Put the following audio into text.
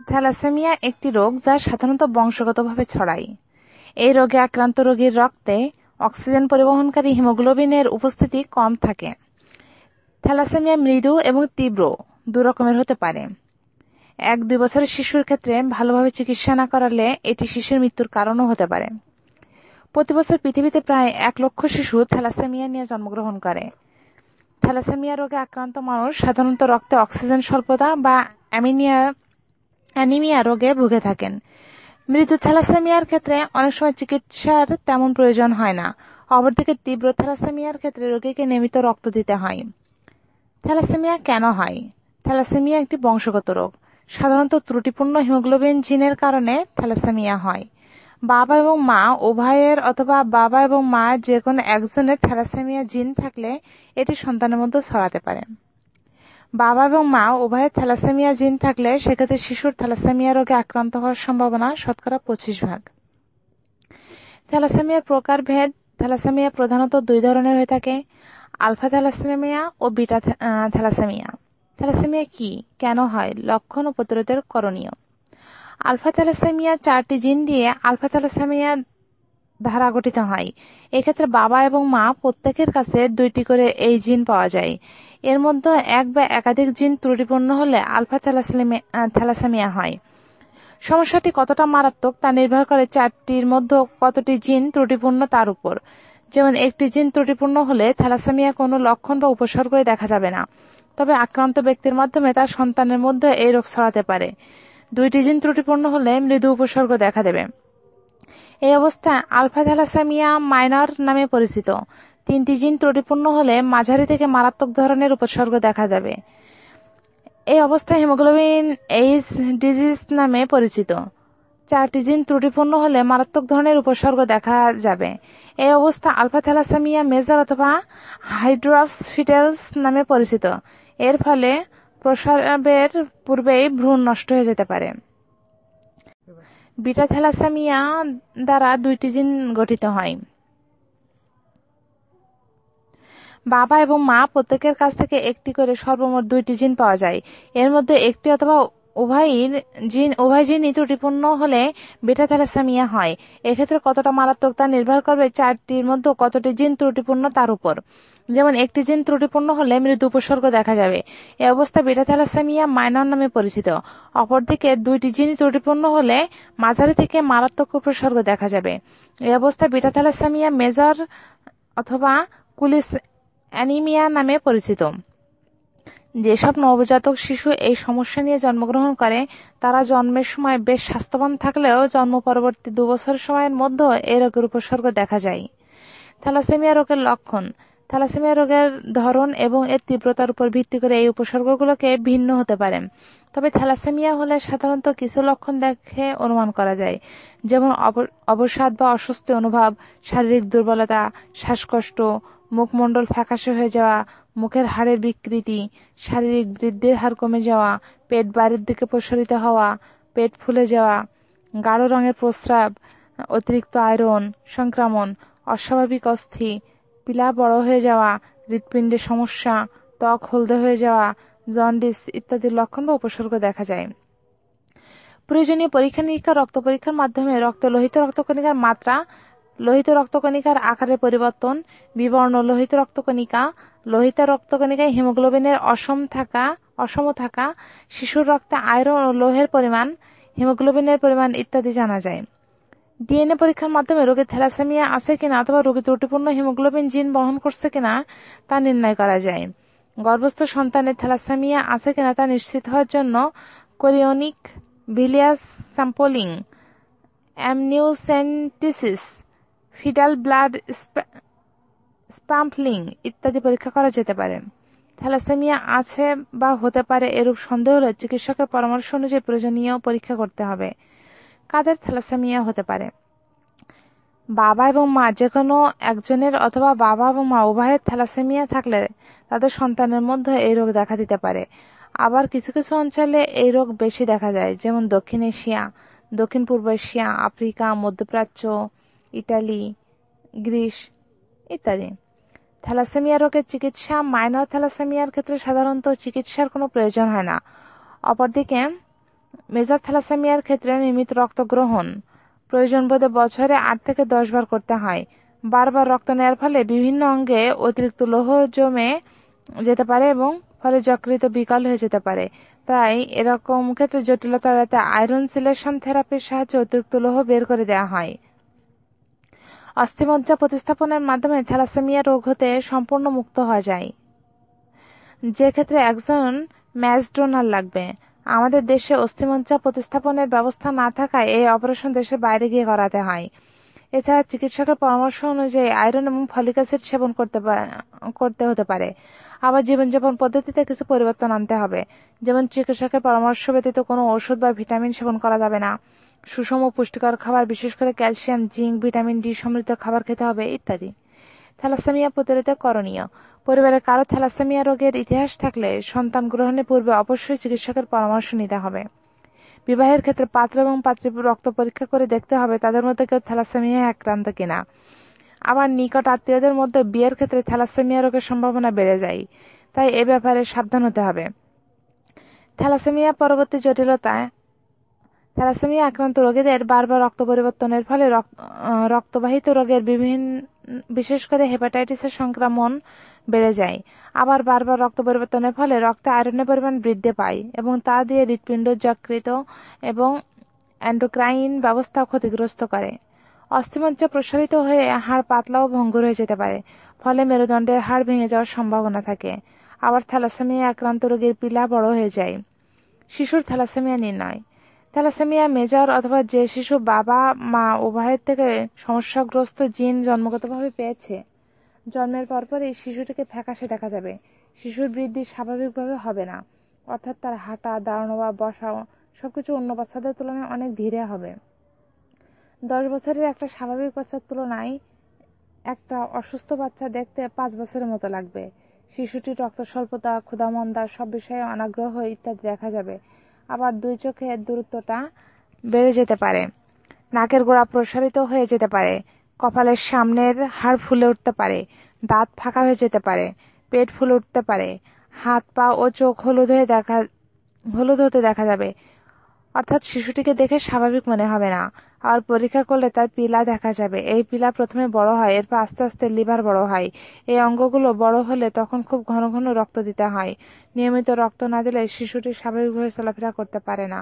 Thalassaemia একটি রোগ যা সাধারণত বংশগতভাবে ছড়ায়। এই রোগে আক্রান্ত রোগীর রক্তে অক্সিজেন পরিবহনকারী হিমোগ্লোবিনের উপস্থিতি কম থাকে। থ্যালাসেমিয়া মৃদু এবং তীব্র, দু রকমের হতে পারে। এক দুই বছরের শিশুর ক্ষেত্রে ভালোভাবে চিকিৎসা না করালে এটি শিশুর মৃত্যুর কারণও হতে পারে। প্রতি বছর পৃথিবীতে প্রায় এক লক্ষ শিশু থ্যালাসেমিয়া নিয়ে জন্মগ্রহণ করে। থ্যালাসেমিয়া রোগে আক্রান্ত মানুষ সাধারণত রক্তে অক্সিজেন স্বল্পতা বা অ্যামিনিয়া অ্যানিমিয়া রোগে ভুগে থাকেন। মৃদু থ্যালাসেমিয়ার ক্ষেত্রে অনেক সময় চিকিৎসার তেমন প্রয়োজন হয় না। অপরদিকে তীব্র থ্যালাসেমিয়ার ক্ষেত্রে রোগীকে নিয়মিত রক্ত দিতে হয়। থ্যালাসেমিয়া কেন হয়? থ্যালাসেমিয়া একটি বংশগত রোগ। সাধারণত ত্রুটিপূর্ণ হিমোগ্লোবিন জিনের কারণে থ্যালাসেমিয়া হয়। বাবা এবং মা উভয়ের অথবা বাবা এবং মা যে কোনো একজনের থ্যালাসেমিয়া জিন থাকলে এটি সন্তানের মধ্যে ছড়াতে পারে। বাবা এবং মা উভয়ের থ্যালাসেমিয়া জিন থাকলে সেক্ষেত্রে শিশুর থ্যালাসেমিয়া রোগে আক্রান্ত হওয়ার সম্ভাবনা শতকরা পঁচিশ ভাগ। থ্যালাসেমিয়ার প্রকারভেদ থ্যালাসেমিয়া প্রধানত দুই ধরনের হয়ে থাকে, আলফা থ্যালাসেমিয়া ও বিটা থ্যালাসেমিয়া। থ্যালাসেমিয়া কি? কেন হয়? লক্ষণ ও প্রতিরোধের করণীয়। আলফা থ্যালাসেমিয়া চারটি জিন দিয়ে আলফা থ্যালাসেমিয়া ধারা গঠিত হয়। এক্ষেত্রে বাবা এবং মা প্রত্যেকের কাছে দুইটি করে এই জিন পাওয়া যায়। এর মধ্যে এক বা একাধিক জিন ত্রুটিপূর্ণ হলে আলফা থ্যালাসেমিয়া হয়। সমস্যাটি কতটা মারাত্মক তা নির্ভর করে চারটির মধ্যে কতটি জিন ত্রুটিপূর্ণ তার উপর। যেমন, একটি জিন ত্রুটিপূর্ণ হলে থ্যালাসেমিয়া কোনো লক্ষণ বা উপসর্গই দেখা যাবে না। তবে আক্রান্ত ব্যক্তির মাধ্যমে তার সন্তানের মধ্যে এই রোগ ছড়াতে পারে। দুইটি জিন ত্রুটিপূর্ণ হলে মৃদু উপসর্গ দেখা দেবে। এই অবস্থায় আলফা থ্যালাসেমিয়া মাইনর নামে পরিচিত। তিনটি জিন ত্রুটিপূর্ণ হলে মাঝারি থেকে মারাত্মক ধরনের উপসর্গ দেখা যাবে এই অবস্থায় হিমোগ্লোবিন এইচ ডিজিজ নামে পরিচিত। চারটি জিন ত্রুটিপূর্ণ হলে মারাত্মক ধরনের উপসর্গ দেখা যাবে। এই অবস্থা আলফা থ্যালাসেমিয়া মেজর অথবা হাইড্রোপস ফিটেলস নামে পরিচিত। এর ফলে প্রসাবের পূর্বেই ভ্রূণ নষ্ট হয়ে যেতে পারে। বিটা থ্যালাসেমিয়া দ্বারা দুইটি জিন গঠিত হয়। বাবা এবং মা প্রত্যেকের কাছ থেকে একটি করে সর্বমোট দুইটি জিন পাওয়া যায়। এর মধ্যে একটি অথবা উভয়ই জিন, উভয় জিনই ত্রুটিপূর্ণ হলে বেটা থ্যালাসেমিয়া হয়। এক্ষেত্রে কতটা মারাত্মক তা নির্ভর করবে চারটির মধ্যে কতটি জিন ত্রুটিপূর্ণ তার উপর। যেমন, একটি জিন ত্রুটিপূর্ণ হলে মৃদু উপসর্গ দেখা যাবে। এ অবস্থা বেটা থ্যালাসেমিয়া মাইনর নামে পরিচিত। অপরদিকে দুইটি জিন ত্রুটিপূর্ণ হলে মাঝারি থেকে মারাত্মক উপসর্গ দেখা যাবে। এ অবস্থা বেটা থ্যালাসেমিয়া মেজর অথবা কুলিস অ্যানিমিয়া নামে পরিচিত। যেসব নবজাতক শিশু এই সমস্যা নিয়ে জন্মগ্রহণ করে, তারা জন্মের সময় বেশ স্বাস্থ্যবান থাকলেও জন্ম পরবর্তী দুবছর সময়ের মধ্যে এই রোগের উপসর্গ দেখা যায়। থ্যালাসেমিয়া রোগের লক্ষণ। থ্যালাসেমিয়া রোগের ধরন এবং এর তীব্রতার উপর ভিত্তি করে এই উপসর্গগুলোকে ভিন্ন হতে পারে। তবে থ্যালাসেমিয়া হলে সাধারণত কিছু লক্ষণ দেখে অনুমান করা যায়, যেমন অবসাদ বা অস্বস্তি অনুভব, শারীরিক দুর্বলতা, শ্বাসকষ্ট মুখমণ্ডল ফ্যাকাশে হয়ে যাওয়া, মুখের হাড়ের বিকৃতি, শারীরিক বৃদ্ধির হার কমে যাওয়া, পেট বাইরের দিকে প্রসারিত হওয়া, পেট ফুলে যাওয়া, গাঢ় রঙের প্রস্রাব, অতিরিক্ত আয়রন, সংক্রমণ, অস্বাভাবিক অস্থি, পিলা বড় হয়ে যাওয়া হৃৎপিণ্ডের সমস্যা, ত্বক হলদে হয়ে যাওয়া, জন্ডিস ইত্যাদি লক্ষণ বা উপসর্গ দেখা যায়। প্রয়োজনীয় পরীক্ষা নিরীক্ষা রক্ত পরীক্ষার মাধ্যমে রক্ত, লোহিত রক্তকণিকার মাত্রা লোহিত রক্তকণিকার আকারের পরিবর্তন, বিবর্ণ লোহিত রক্তকণিকা, লোহিত রক্তকণিকায় হিমোগ্লোবিনের অসম থাকা অসম থাকা, শিশুর রক্তে আয়রন ও লোহের পরিমাণ, হিমোগ্লোবিনের পরিমাণ ইত্যাদি জানা যায়। ডিএনএ পরীক্ষার মাধ্যমে রোগীর থ্যালাসেমিয়া আছে কিনা অথবা রোগী ত্রুটিপূর্ণ হিমোগ্লোবিন জিন বহন করছে কিনা তা নির্ণয় করা যায়। গর্ভস্থ সন্তানের থ্যালাসেমিয়া আছে কিনা তা নিশ্চিত হওয়ার জন্য chorionic villus sampling amniocentesis foetal blood sampling ইত্যাদি পরীক্ষা করা যেতে পারে। থ্যালাসেমিয়া আছে বা হতে পারে এরূপ সন্দেহ হলে চিকিৎসকের পরামর্শ অনুযায়ী প্রয়োজনীয় পরীক্ষা করতে হবে। কাদের থ্যালাসেমিয়া হতে পারে? বাবা এবং মা যে কোনো একজনের অথবা বাবা এবং মা উভয়ের থ্যালাসেমিয়া থাকলে তাদের সন্তানের মধ্যে এই রোগ দেখা দিতে পারে। আবার কিছু কিছু অঞ্চলে এই রোগ বেশি দেখা যায়, যেমন দক্ষিণ এশিয়া, দক্ষিণ পূর্ব এশিয়া, আফ্রিকা, মধ্যপ্রাচ্য ইটালি, গ্রিস ইত্যাদি। থ্যালাসেমিয়া রোগের চিকিৎসা, মাইনর থ্যালাসেমিয়ার ক্ষেত্রে সাধারণত চিকিৎসার কোনো প্রয়োজন হয় না। অপরদিকে, মেজর থ্যালাসেমিয়ার ক্ষেত্রে নিয়মিত রক্ত গ্রহণ প্রয়োজন বোধে বছরে আট থেকে দশ বার করতে হয়। বারবার রক্ত নেওয়ার ফলে বিভিন্ন অঙ্গে অতিরিক্ত লৌহ জমে যেতে পারে এবং ফলে যকৃত বিকল হয়ে যেতে পারে। তাই এরকম ক্ষেত্রে জটিলতা এড়াতে আয়রন সিলেকশন থেরাপির সাহায্যে অতিরিক্ত লৌহ বের করে দেওয়া হয়। অস্থিমজ্জা প্রতিস্থাপনের মাধ্যমে থ্যালাসেমিয়া রোগ হতে সম্পূর্ণ মুক্ত হওয়া যায়। যে ক্ষেত্রে একজন ম্যাচ ডোনার লাগবে। আমাদের দেশে অস্থিমজ্জা প্রতিস্থাপনের ব্যবস্থা না থাকায় এই অপারেশন দেশের বাইরে গিয়ে করাতে হয়। এছাড়া চিকিৎসকের পরামর্শ অনুযায়ী আয়রন এবং ফলিক অ্যাসিড সেবন করতে করতে হতে পারে। আবার জীবনযাপন পদ্ধতিতে কিছু পরিবর্তন আনতে হবে। যেমন চিকিৎসকের পরামর্শ ব্যতীত কোনো ওষুধ বা ভিটামিন সেবন করা যাবে না। সুষম পুষ্টিকর খাবার, বিশেষ করে ক্যালসিয়াম, জিঙ্ক, ভিটামিন ডি সমৃদ্ধ খাবার খেতে হবে, ইত্যাদি। থ্যালাসেমিয়া প্রতিরোধে করণীয়। পরিবারের কারও থ্যালাসেমিয়া রোগের ইতিহাস থাকলে সন্তান গ্রহণের পূর্বে অবশ্যই চিকিৎসকের পরামর্শ নিতে হবে। বিবাহের ক্ষেত্রে পাত্র এবং পাত্রী রক্ত পরীক্ষা করে দেখতে হবে তাদের মধ্যে কেউ থ্যালাসেমিয়া আক্রান্ত কিনা। আবার নিকট আত্মীয়দের মধ্যে বিয়ের ক্ষেত্রে থ্যালাসেমিয়া রোগের সম্ভাবনা বেড়ে যায়, তাই এ ব্যাপারে সাবধান হতে হবে। থ্যালাসেমিয়া পরবর্তী জটিলতায় থ্যালাসেমিয়া আক্রান্ত রোগীদের বারবার রক্ত পরিবর্তনের ফলে রক্তবাহিত রোগের বিভিন্ন, বিশেষ করে হেপাটাইটিসের সংক্রমণ বেড়ে যায়। আবার বারবার রক্ত পরিবর্তনের ফলে রক্তে আয়রনের পরিমাণ বৃদ্ধি পায় এবং তা দিয়ে হৃৎপিণ্ড যকৃত এবং অ্যান্ডোক্রাইন ব্যবস্থা ক্ষতিগ্রস্ত করে। অস্থিমজ্জা প্রসারিত হয়ে হাড় পাতলা ও ভঙ্গুর হয়ে যেতে পারে, ফলে মেরুদণ্ডের হাড় ভেঙে যাওয়ার সম্ভাবনা থাকে। আবার থ্যালাসেমিয়া আক্রান্ত রোগীর পিলা বড় হয়ে যায়। শিশুর থ্যালাসেমিয়া নির্ণয়। থ্যালাসেমিয়া মেজর অথবা যে শিশু বাবা, মা উভয়ের থেকে সমস্যাগ্রস্ত জিন জন্মগতভাবে পেয়েছে। জন্মের পরপরই শিশুটিকে ফ্যাকাশে দেখা যাবে। শিশুর বৃদ্ধি স্বাভাবিকভাবে হবে না। অর্থাৎ তার হাঁটা, দাঁড়ানো বা বসা সবকিছু অন্য বাচ্চাদের তুলনায় অনেক ধীরে হবে। দশ বছরের একটা স্বাভাবিক বাচ্চার তুলনায় একটা অসুস্থ বাচ্চা দেখতে পাঁচ বছরের মতো লাগবে। শিশুটির রক্ত স্বল্পতা ক্ষুধামন্দা, সব বিষয়ে অনাগ্রহ ইত্যাদি দেখা যাবে। আবার দুই চোখের দূরত্বটা বেড়ে যেতে পারে। নাকের গোড়া প্রসারিত হয়ে যেতে পারে। কপালের সামনের হাড় ফুলে উঠতে পারে। দাঁত ফাঁকা হয়ে যেতে পারে। পেট ফুলে উঠতে পারে। হাত, পা ও চোখ হলুদ হয়ে দেখা হলুদ হতে দেখা যাবে। অর্থাৎ শিশুটিকে দেখে স্বাভাবিক মনে হবে না। আর পরীক্ষা করলে তার পিলা দেখা যাবে। এই পিলা প্রথমে বড় হয়, এরপর আস্তে আস্তে লিভার বড় হয়। এই অঙ্গগুলো বড় হলে তখন খুব ঘন ঘন রক্ত দিতে হয়। নিয়মিত রক্ত না দিলে শিশুটি স্বাভাবিকভাবে চলাফেরা করতে পারে না।